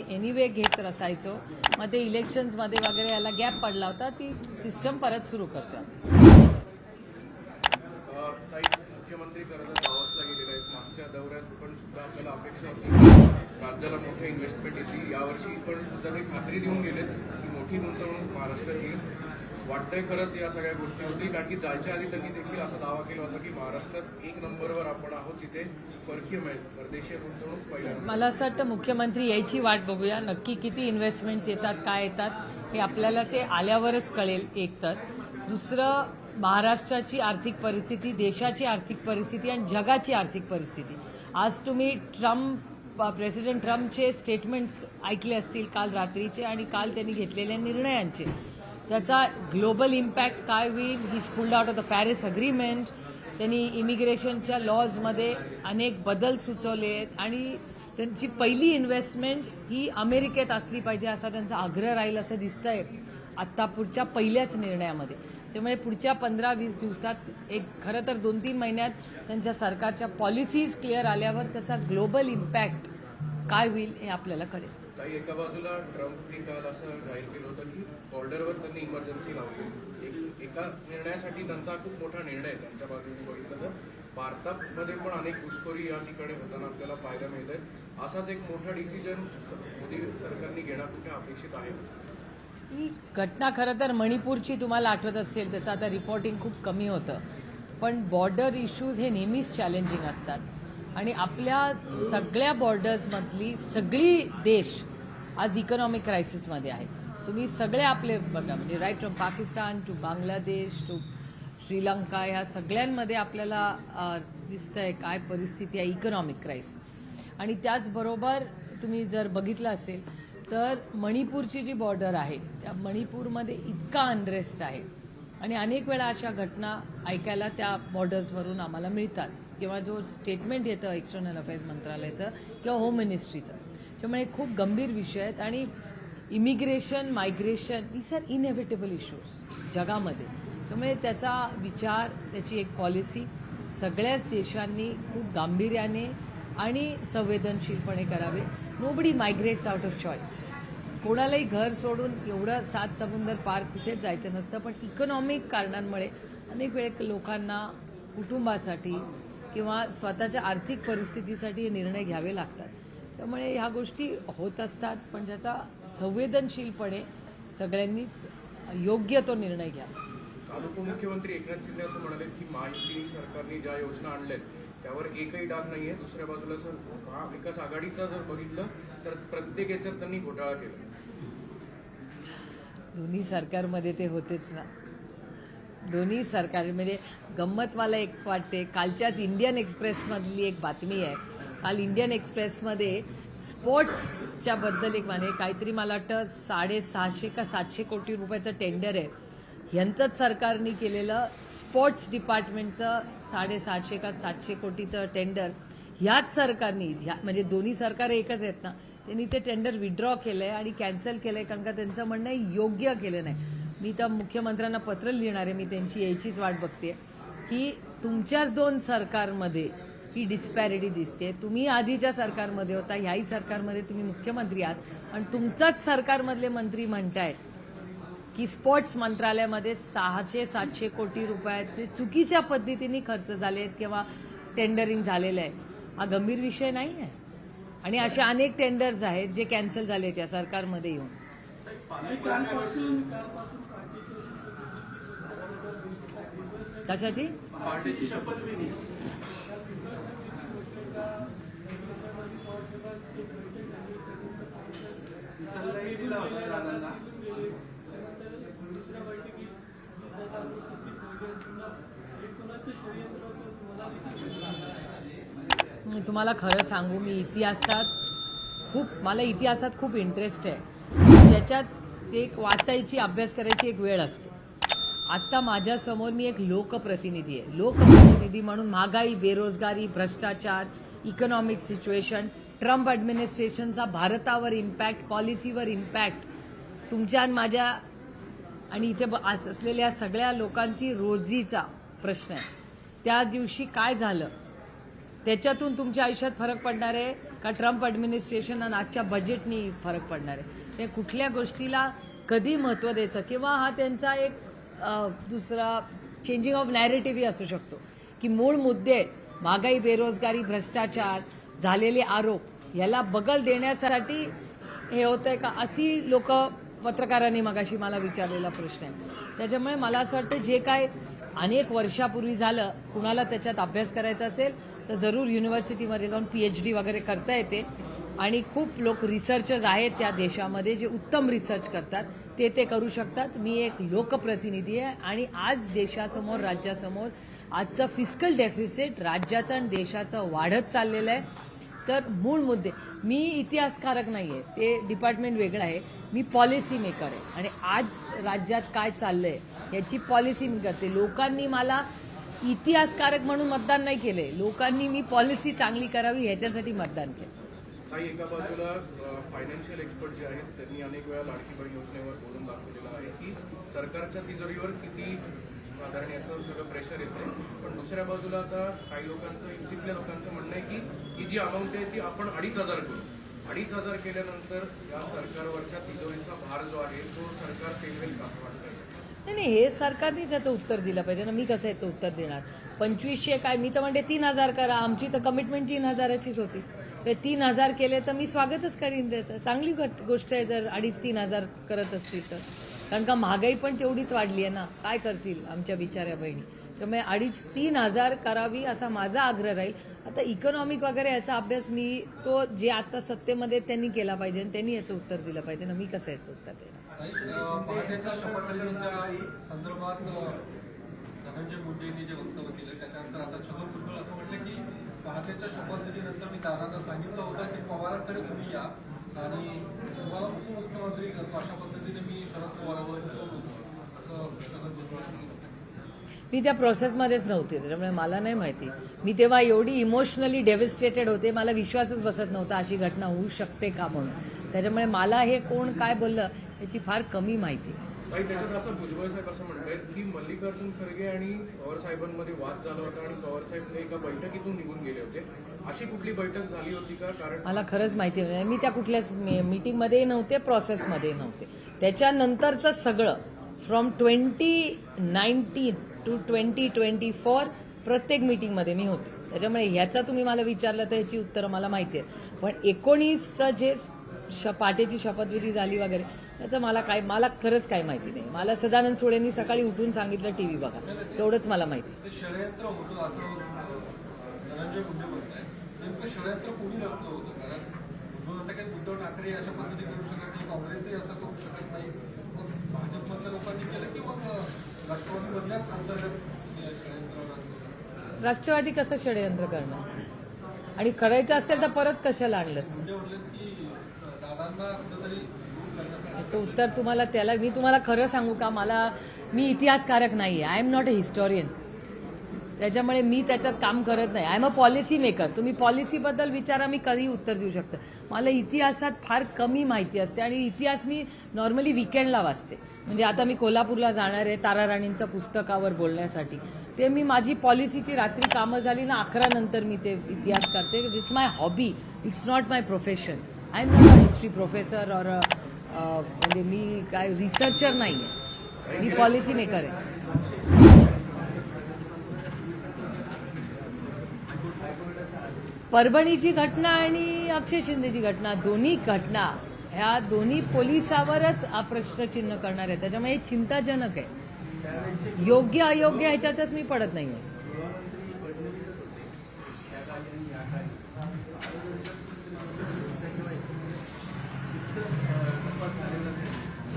Anyway घेत असायचो मग ते इलेक्शन्समध्ये वगैरे याला गॅप पडला होता ती सिस्टम परत सुरू करतात. मुख्यमंत्री मागच्या दौऱ्यात पण सुद्धा आपल्याला अपेक्षा होती. राज्याला मोठी इन्व्हेस्टमेंट येतील यावर्षी पण सुद्धा ते खात्री देऊन गेलेत की मोठी गुंतवणूक महाराष्ट्रात येईल. वाटतंय खरंच या सगळ्या गोष्टी होतील कारण की जायच्या आधी त्यांनी देखील असा दावा केला होता की महाराष्ट्रात एक नंबरवर आपण आहोत तिथे परकीय मिळेल परदेशीय गुंतवणूक पहिल्या मला असं वाटतं मुख्यमंत्री यायची वाट बघूया नक्की किती इन्व्हेस्टमेंट्स येतात काय येतात हे आपल्याला ते आल्यावरच कळेल एक तर दुसरं महाराष्ट्राची आर्थिक परिस्थिती देशाची आर्थिक परिस्थिती आणि जगाची आर्थिक परिस्थिती. आज तुम्ही ट्रम्प प्रेसिडेंट ट्रम्पचे स्टेटमेंट्स ऐकले असतील काल रात्रीचे आणि काल त्यांनी घेतलेल्या निर्णयांचे. त्याचा ग्लोबल इम्पॅक्ट काय होईल? He schooled out of the Paris agreement त्यांनी इमिग्रेशनच्या लॉजमध्ये अनेक बदल सुचवले आहेत. आणि त्यांची पहिली इन्व्हेस्टमेंट ही अमेरिकेत असली पाहिजे असा त्यांचा आग्रह राहील असं दिसतंय आत्ता पुढच्या पहिल्याच निर्णयामध्ये. त्यामुळे पुढच्या पंधरा वीस दिवसात एक खरं तर दोन तीन महिन्यात त्यांच्या सरकारच्या पॉलिसीज क्लिअर आल्यावर त्याचा ग्लोबल इम्पॅक्ट काय होईल हे आपल्याला कळेल. काही एका बाजूला ट्रम्पनी काल असं जाहीर केलं होतं की बॉर्डरवर त्यांनी इमर्जन्सी लावली. एक एका निर्णयासाठी त्यांचा खूप मोठा निर्णय आहे त्यांच्या बाजूने बघितलं तर. भारतामध्ये पण अनेक घुसखोरी या ठिकाणी होताना आपल्याला पाहायला मिळत आहे असाच एक मोठा डिसिजन मोदी सरकारने घेणं कुठे अपेक्षित आहे? ही घटना खरं तर मणिपूरची तुम्हाला आठवत असेल त्याचं आता रिपोर्टिंग खूप कमी होतं. पण बॉर्डर इश्यूज हे नेहमीच चॅलेंजिंग असतात. आणि आपल्या सगळ्या बॉर्डर्समधली सगळी देश आज इकॉनॉमिक क्रायसिसमध्ये आहेत. तुम्ही सगळे आपले बघा म्हणजे right from Pakistan to Bangladesh to Sri Lanka ह्या सगळ्यांमध्ये आपल्याला दिसतं आहे काय परिस्थिती आहे इकॉनॉमिक क्रायसिस आणि त्याचबरोबर तुम्ही जर बघितलं असेल तर मणिपूरची जी बॉर्डर आहे त्या मणिपूरमध्ये इतका अनरेस्ट आहे. आणि अनेक वेळा अशा घटना ऐकायला त्या बॉर्डर्सवरून आम्हाला मिळतात. किंवा जो स्टेटमेंट येतं एक्सटर्नल अफेअर्स मंत्रालयाचं किंवा होम मिनिस्ट्रीचं त्यामुळे खूप गंभीर विषय आहेत आणि immigration migration these are inevitable issues जगामध्ये. त्यामुळे त्याचा विचार त्याची एक पॉलिसी सगळ्याच देशांनी खूप गांभीर्याने आणि संवेदनशीलपणे करावे. Nobody migrates out of choice कोणालाही घर सोडून एवढं सात समुंदर पार कुठेच जायचं नसतं पण इकॉनॉमिक कारणांमुळे अनेक वेळ लोकांना कुटुंबासाठी किंवा स्वतःच्या आर्थिक परिस्थितीसाठी हे निर्णय घ्यावे लागतात. त्यामुळे ह्या गोष्टी होत असतात पण त्याचा संवेदनशीलपणे सगळ्यांनीच योग्य तो निर्णय घ्यावा. काल उपमुख्यमंत्री एकनाथ शिंदे असं म्हणाले की महायुती सरकारने ज्या योजना आणल्यात त्यावर एकही डाग नाहीये. दुसऱ्या बाजूला सर महाविकास आघाडीचा जर बघितलं तर प्रत्येक याच्यात त्यांनी घोटाळा केला. दोन्ही सरकारमध्ये ते होतेच ना. दोन्ही सरकार म्हणजे गंमत मला एक वाटते कालच्याच इंडियन एक्सप्रेसमधली एक बातमी आहे. काल इंडियन एक्सप्रेसमध्ये स्पोर्ट्सच्या बद्दल एक माने काहीतरी मला वाटतं साडेसहाशे का सातशे कोटी रुपयाचं टेंडर आहे. ह्यांचंच सरकारने केलेलं स्पोर्ट्स डिपार्टमेंटचं साडेसहाशे का सातशे कोटीचं टेंडर ह्याच सरकारनी ह्या म्हणजे दोन्ही सरकार एकच आहेत ना त्यांनी ते टेंडर विड्रॉ केलंय आणि कॅन्सल केलंय कारण का त्यांचं म्हणणं आहे योग्य केलं नाही. मी तर मुख्यमंत्र्यांना पत्र लिहिणार आहे मी त्यांची यायचीच वाट बघते. की तुमच्याच दोन सरकारमध्ये ही डिस्पॅरिटी दिसते. तुम्ही आधीच्या सरकारमध्ये होता ह्याही सरकारमध्ये तुम्ही मुख्यमंत्री आहात. आणि तुमचाच सरकारमधले मंत्री म्हणतायत की स्पोर्ट्स मंत्रालयामध्ये सहाशे सातशे कोटी रुपयाचे चुकीच्या पद्धतीने खर्च झाले आहेत किंवा टेंडरिंग झालेलं आहे. हा गंभीर विषय नाही आहे आणि असे अनेक टेंडर्स आहेत जे कॅन्सल झाले आहेत या सरकारमध्ये येऊन. कशाची? तुम्हाला खरं सांगू मी इतिहासात खूप मला इतिहासात खूप इंटरेस्ट आहे. ज्याच्यात एक वाचायची अभ्यास करायची एक वेळ असते. आत्ता माझ्यासमोर मी एक लोकप्रतिनिधी आहे. लोकप्रतिनिधी म्हणून महागाई बेरोजगारी भ्रष्टाचार इकॉनॉमिक सिच्युएशन ट्रम्प ॲडमिनिस्ट्रेशनचा भारतावर इम्पॅक्ट पॉलिसीवर इम्पॅक्ट तुमच्या आणि माझ्या आणि इथे ब- असलेल्या सगळ्या लोकांची रोजीचा प्रश्न आहे. त्या दिवशी काय झालं? त्याच्यातून तुमच्या आयुष्यात फरक पडणार आहे का ट्रम्प ॲडमिनिस्ट्रेशन आणि आजच्या बजेटनी फरक पडणार आहे? ते कुठल्या गोष्टीला कधी महत्त्व द्यायचं? किंवा हा त्यांचा एक दुसरा चेंजिंग ऑफ नॅरेटिव्हही असू शकतो. की मूळ मुद्दे महागाई बेरोजगारी भ्रष्टाचार झालेले आरोप याला बगल देण्यासाठी हे होतंय का? अशी लोक पत्रकारांनी मगाशी मला विचारलेला प्रश्न आहे. त्याच्यामुळे मला असं वाटतं जे काय अनेक वर्षापूर्वी झालं कुणाला त्याच्यात अभ्यास करायचा असेल तर जरूर युनिव्हर्सिटीमध्ये जाऊन पी एच डी वगैरे करता येते. आणि खूप लोक रिसर्चर्स आहेत त्या देशामध्ये जे उत्तम रिसर्च करतात. ते ते करू शकतात. मी एक लोकप्रतिनिधी आहे आणि आज देशासमोर राज्यासमोर आजचं फिस्कल डेफिसिट राज्याचं आणि देशाचं वाढत चाललेलं आहे. तर मूळ मुद्दे मी इतिहासकारक नाही आहे ते डिपार्टमेंट वेगळं आहे. मी पॉलिसी मेकर आहे. आणि आज राज्यात काय चाललंय याची पॉलिसी मी करते. लोकांनी मला इतिहासकारक म्हणून मतदान नाही केले लोकांनी मी पॉलिसी चांगली करावी ह्याच्यासाठी मतदान केलं काही एका बाजूला फायनान्शियल एक्सपर्ट जे आहेत त्यांनी अनेक वेळा लाडकी बहीण योजनेवर बोलून दाखवलेलं आहे की सरकारच्या तिजोरीवर किती साधारण याचं सगळं प्रेशर येते पण दुसऱ्या बाजूला आता काही लोकांचं युतीतल्या लोकांचं म्हणणं आहे की ही जी अमाऊंट आहे ती आपण अडीच हजार करू. अडीच हजार केल्यानंतर या सरकारवरच्या तिजोरीचा भार जो आहे तो सरकार पेलवेल का असं वाटतंय? नाही नाही हे सरकारने त्याचं उत्तर दिलं पाहिजे ना मी कसं याचं उत्तर देणार? पंचवीसशे काय मी तर म्हणते तीन हजार करा आमची तर कमिटमेंट तीन हजाराचीच होती. तीन हजार केले तर मी स्वागतच करीन त्याचं. चांगली गोष्ट आहे जर अडीच तीन हजार करत असतील तर. कारण का महागाई पण तेवढीच वाढली आहे ना. काय करतील आमच्या बिचाऱ्या बहिणी? त्यामुळे अडीच तीन हजार करावी असा माझा आग्रह राहील. आता इकॉनॉमिक वगैरे याचा अभ्यास मी तो जे आता सत्तेमध्ये त्यांनी केला पाहिजे आणि त्यांनी याचं उत्तर दिलं पाहिजे. ना मी कसं याचं उत्तर देणार? पहाटेच्या शपथविधीच्या शपथविधीनंतर मी दादांना सांगितलं होतं की पवारांकडे तुम्ही या आणि तुम्हाला उपमुख्यमंत्री करतो अशा पद्धतीने मी शरद पवारांवर असं छगन मी त्या प्रोसेसमध्येच नव्हते त्याच्यामुळे मला नाही माहिती. मी तेव्हा एवढी इमोशनली डेव्हिस्टेटेड होते मला विश्वासच बसत नव्हता अशी घटना होऊ शकते का म्हणून. त्याच्यामुळे मला हे कोण काय बोललं याची फार कमी माहिती. काही त्याच्यात असं भुजबळ साहेब असं म्हणतायत की मल्लिकार्जुन खरगे आणि पवार साहेबांमध्ये वाद झाला होता आणि पवार साहेब एका बैठकीतून निघून गेले होते. अशी कुठली बैठक झाली होती का? कारण मला खरंच माहिती नाही मी त्या कुठल्याच मीटिंगमध्ये नव्हते प्रोसेसमध्ये नव्हते. त्याच्यानंतरचं सगळं from twenty nineteen to twenty twenty four प्रत्येक मीटिंगमध्ये मी होते. त्याच्यामुळे ह्याचा तुम्ही मला विचारलं तर ह्याची उत्तरं मला माहिती आहेत. पण एकोणीसचं जे श पाटेची शपथविधी झाली वगैरे त्याचं मला काय मला खरंच काही माहिती नाही. मला सदानंद सोळेंनी सकाळी उठून सांगितलं टीव्ही बघा. तेवढंच मला माहिती. कारण? राष्ट्रवादी कसं षडयंत्र करणार? आणि करायचं असेल तर परत कशाला आणलंस? याचं उत्तर तुम्हाला त्याला मी तुम्हाला खरं सांगू का? मला मी इतिहासकारक नाही आहे I am not a historian त्याच्यामुळे मी त्याच्यात काम करत नाही. I am a policy maker तुम्ही पॉलिसीबद्दल विचारा मी कधी उत्तर देऊ शकतं. मला इतिहासात फार कमी माहिती असते आणि इतिहास मी नॉर्मली विकेंडला वाचते. म्हणजे आता मी कोल्हापूरला जाणार आहे तारा राणींचं पुस्तकावर बोलण्यासाठी. ते मी माझी पॉलिसीची रात्री कामं झाली ना अकरा नंतर मी ते इतिहास करते. It's my hobby it's not my profession I am not a history professor और म्हणजे मी काय रिसर्चर नाही आहे मी पॉलिसी मेकर आहे. परभणीची घटना आणि अक्षय शिंदेची घटना दोन्ही घटना ह्या दोन्ही पोलिसावरच हा प्रश्नचिन्ह करणार आहे. त्याच्यामुळे चिंताजनक आहे. योग्य अयोग्य ह्याच्यातच मी पडत नाहीये.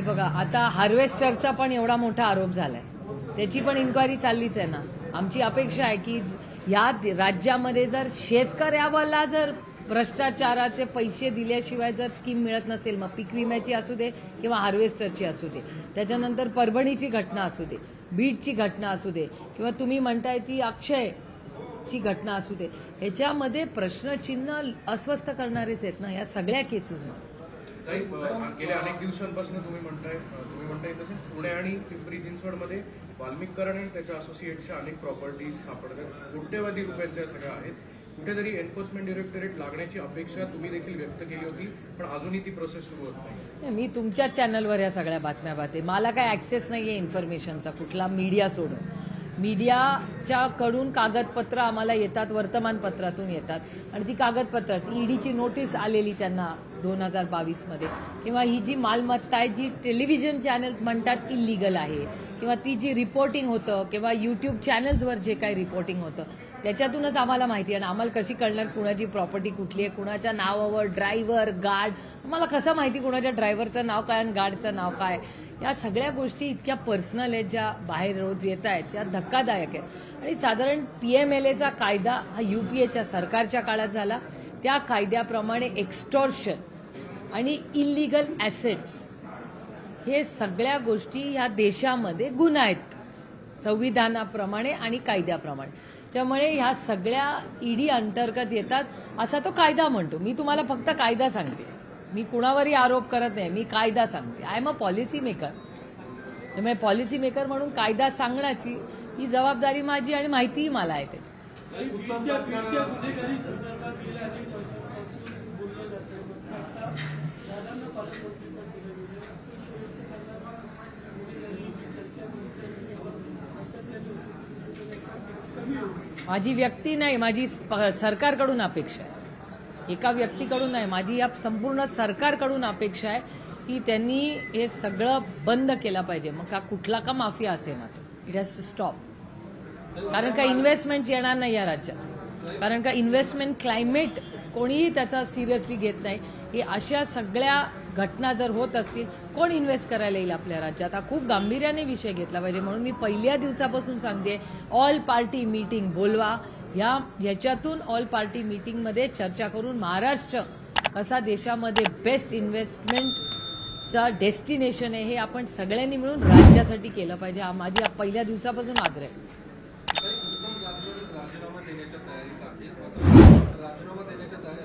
हे बघा आता हार्वेस्टरचा पण एवढा मोठा आरोप झालाय. त्याची पण इन्क्वायरी चाललीच आहे ना. आमची अपेक्षा आहे की या राज्यामध्ये जर शेतकऱ्याला जर भ्रष्टाचाराचे पैसे दिल्याशिवाय जर स्कीम मिळत नसेल मग पीक विम्याची असू दे किंवा हार्वेस्टरची असू दे त्याच्यानंतर परभणीची घटना असू दे बीडची घटना असू दे किंवा तुम्ही म्हणताय ती अक्षय ची घटना असू दे ह्याच्यामध्ये प्रश्नचिन्ह अस्वस्थ करणारेच आहेत ना या सगळ्या केसेसमध्ये ताई, गेल्या अनेक दिवसांपासून तुम्ही म्हणताय तुम्ही म्हणताय तसे पुणे आणि पिंपरी चिंचवडमध्ये वाल्मिक आणि त्याच्या असोसिएटच्या अनेक प्रॉपर्टीज सापडतात. कोट्यवधी रुपयांच्या सगळ्या आहेत. कुठेतरी एन्फोर्समेंट डिरेक्टरेट लागण्याची अपेक्षा तुम्ही देखील व्यक्त केली होती पण अजूनही ती प्रोसेस सुरू होत नाही. नाही, मी तुमच्याच चॅनलवर या सगळ्या बातम्या पाहते. मला काय ऍक्सेस नाहीये इन्फॉर्मेशनचा कुठला मीडिया सोडून. मीडियाच्या कडून कागदपत्र आम्हाला येतात वर्तमानपत्रातून येतात. आणि ती कागदपत्र ईडीची नोटीस आलेली त्यांना दोन हजार बावीसमध्ये. किंवा ही जी मालमत्ता आहे जी टेलिव्हिजन चॅनल्स म्हणतात इलिगल आहे किंवा ती जी रिपोर्टिंग होतं किंवा युट्यूब चॅनल्सवर जे काही रिपोर्टिंग होतं त्याच्यातूनच आम्हाला माहिती आहे. आणि आम्हाला कशी कळणार कुणाची प्रॉपर्टी कुठली आहे कुणाच्या नावावर ड्रायव्हर गार्ड आम्हाला कसं माहिती कुणाच्या ड्रायव्हरचं नाव काय आणि गार्डचं नाव काय? या सगळ्या गोष्टी इतक्या पर्सनल आहेत ज्या बाहेर रोज येत आहेत ज्या धक्कादायक आहेत. आणि साधारण पी एम एल एचा कायदा हा यू पी एच्या सरकारच्या काळात झाला. त्या कायद्याप्रमाणे एक्स्टॉर्शन आणि इलिगल ॲसेट्स हे सगळ्या गोष्टी ह्या देशामध्ये गुन्हा आहेत. संविधानाप्रमाणे आणि कायद्याप्रमाणे. त्यामुळे ह्या सगळ्या ईडी अंतर्गत येतात. असा तो कायदा म्हणतो. मी तुम्हाला फक्त कायदा सांगते. मी कुणावरही आरोप करत नाही मी कायदा सांगते. I am a policy maker त्यामुळे पॉलिसी मेकर म्हणून कायदा सांगण्याची ही जबाबदारी माझी आणि माहितीही मला आहे त्याची. माझी व्यक्ती नाही माझी सरकारकडून अपेक्षा आहे. एका व्यक्तीकडून नाही माझी या संपूर्ण सरकारकडून अपेक्षा आहे की त्यांनी हे सगळं बंद केलं पाहिजे. मग का कुठला का माफिया असे ना तो इट हॅज टू स्टॉप कारण का इन्व्हेस्टमेंट येणार नाही या राज्यात. कारण का इन्व्हेस्टमेंट क्लायमेट कोणीही त्याचा सिरियसली घेत नाही. ही अशा सगळ्या घटना जर होत असतील कोण इन्व्हेस्ट करायला येईल आपल्या राज्यात? हा खूप गांभीर्याने विषय घेतला पाहिजे. म्हणून मी पहिल्या दिवसापासून सांगते ऑल पार्टी मीटिंग बोलवा. या याच्यातून ऑल पार्टी मीटिंगमध्ये चर्चा करून महाराष्ट्र कसा देशामध्ये बेस्ट इन्व्हेस्टमेंटचा डेस्टिनेशन आहे हे आपण सगळ्यांनी मिळून राज्यासाठी केलं पाहिजे. हा माझी पहिल्या दिवसापासून आग्रह आहे. राजीनामा देण्याच्या तयारीत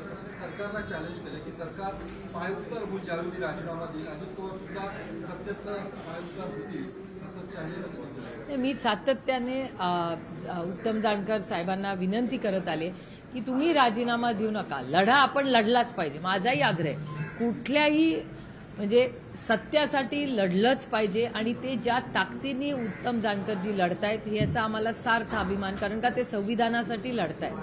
आहेत सरकारला चॅलेंज केलं की सरकार पायुक्तर होईल ज्यावेळी राजीनामा देईल. अजून तो सुद्धा सत्याहत्तर पायुक्तर होतील. मी सातत्याने उत्तम जानकर साहेबांना विनंती करत आले की तुम्ही राजीनामा देऊ नका. लढा आपण लढलाच पाहिजे. माझाही आग्रह कुठल्याही म्हणजे सत्यासाठी लढलंच पाहिजे आणि ते ज्या ताकदीने उत्तम जानकरजी लढतायत याचा आम्हाला सार्थ अभिमान कारण का ते संविधानासाठी लढतायत.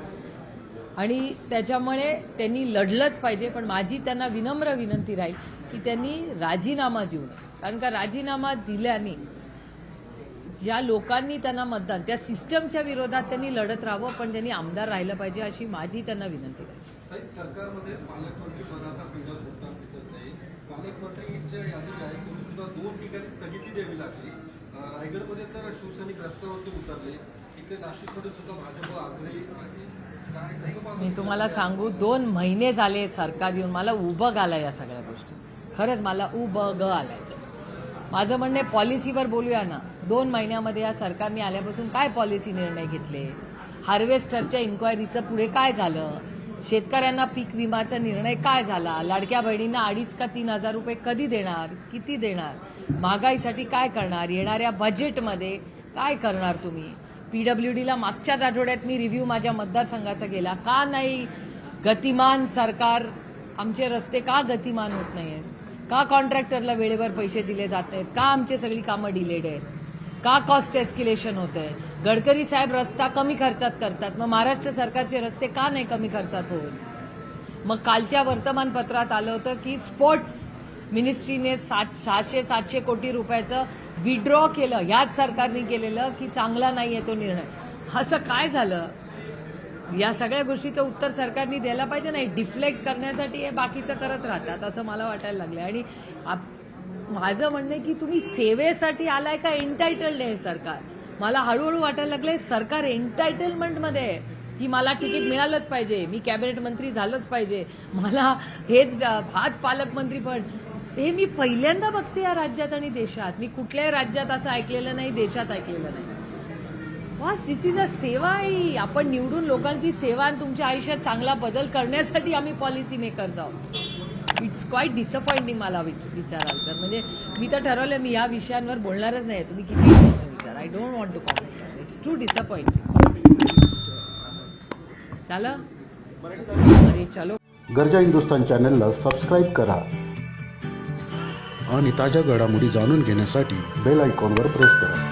आणि त्याच्यामुळे त्यांनी लढलंच पाहिजे पण माझी त्यांना विनम्र विनंती राहील की त्यांनी राजीनामा देऊ नये. कारण का राजीनामा दिल्याने ज्या लोकांनी त्यांना मतदान त्या सिस्टमच्या विरोधात त्यांनी लढत राहावं पण त्यांनी आमदार राहिलं पाहिजे अशी माझी त्यांना विनंती आहे. सरकारमध्ये पालकमंत्री पदाचा दिसत नाही. पालकमंत्रीच्या यादी जाहीर करून सुद्धा दोन ठिकाणी स्थगिती द्यावी लागली. अं, रायगडमध्ये तर शिवसैनिक रस्त्यावरती उतरले. इकडे नाशिकमध्ये सुद्धा भाजप आग्रही आहे. काय कसं पाहता मी तुम्हाला सांगू दोन महिने झाले सरकार येऊन मला उबग आला या सगळ्या गोष्टी. खरंच मला उबग आलाय. माझं म्हणणे पॉलिसीवर बोलूया ना. दोन महिन्यामध्ये या सरकारने आल्यापासून काय पॉलिसी निर्णय घेतले? हार्वेस्टरच्या इन्क्वायरीचं पुढे काय झालं? शेतकऱ्यांना पीक विमाचा निर्णय काय झाला? लाडक्या बहिणींना अडीच का तीन हजार रुपये कधी देणार? किती देणार? महागाईसाठी काय करणार? येणाऱ्या बजेटमध्ये काय करणार तुम्ही? पीडब्ल्यूडीला मागच्याच आठवड्यात मी रिव्ह्यू माझ्या मतदारसंघाचा गेला का नाही? गतिमान सरकार आमचे रस्ते का गतिमान होत नाही आहेत का कॉन्ट्रॅक्टरला वेळेवर पैसे दिले जात आहेत? का आमची सगळी कामं डिलेड आहेत? का कॉस्ट एस्किलेशन होत आहे? गडकरी साहेब रस्ता कमी खर्चात करतात. मग महाराष्ट्र सरकारचे रस्ते का नाही कमी खर्चात होत? मग कालच्या वर्तमानपत्रात आलं होतं की स्पोर्ट्स मिनिस्ट्रीने सात सहाशे सातशे कोटी रुपयाचं विड्रॉ केलं. ह्याच सरकारने केलेलं की चांगला नाही आहे तो निर्णय. असं काय झालं? या सगळ्या गोष्टीचं उत्तर सरकारने द्यायला पाहिजे नाही. डिफ्लेक्ट करण्यासाठी हे बाकीचं करत राहतात असं मला वाटायला लागलं आणि माझं म्हणणं आहे की तुम्ही सेवेसाठी आलाय का एन्टायटल्ड आहे सरकार? मला हळूहळू वाटायला लागलंय सरकार एन्टायटलमेंटमध्ये आहे. की मला तिकीट मिळालंच पाहिजे मी कॅबिनेट मंत्री झालंच पाहिजे. मला हेच हाच पालकमंत्री पण. हे मी पहिल्यांदा बघते या राज्यात आणि देशात. मी कुठल्याही राज्यात असं ऐकलेलं नाही देशात ऐकलेलं नाही. वास दिस इज अ सेवा आहे आपण निवडून लोकांची सेवा आणि तुमच्या आयुष्यात चांगला बदल करण्यासाठी आम्ही पॉलिसी मेकर आहोत इट्स क्वाईट डिसअपॉइंटिंग मला विच- विचाराल तर. म्हणजे मी तर ठरवलं मी या विषयांवर बोलणारच नाही तुम्ही किती विचार. I don't want to comment it's too disappointing झालं अरे चलो. गरजा हिंदुस्तान चॅनलला सबस्क्राईब करा. आणि ताज्या घडामोडी जाणून घेण्यासाठी बेल आयकॉनवर प्रेस करा.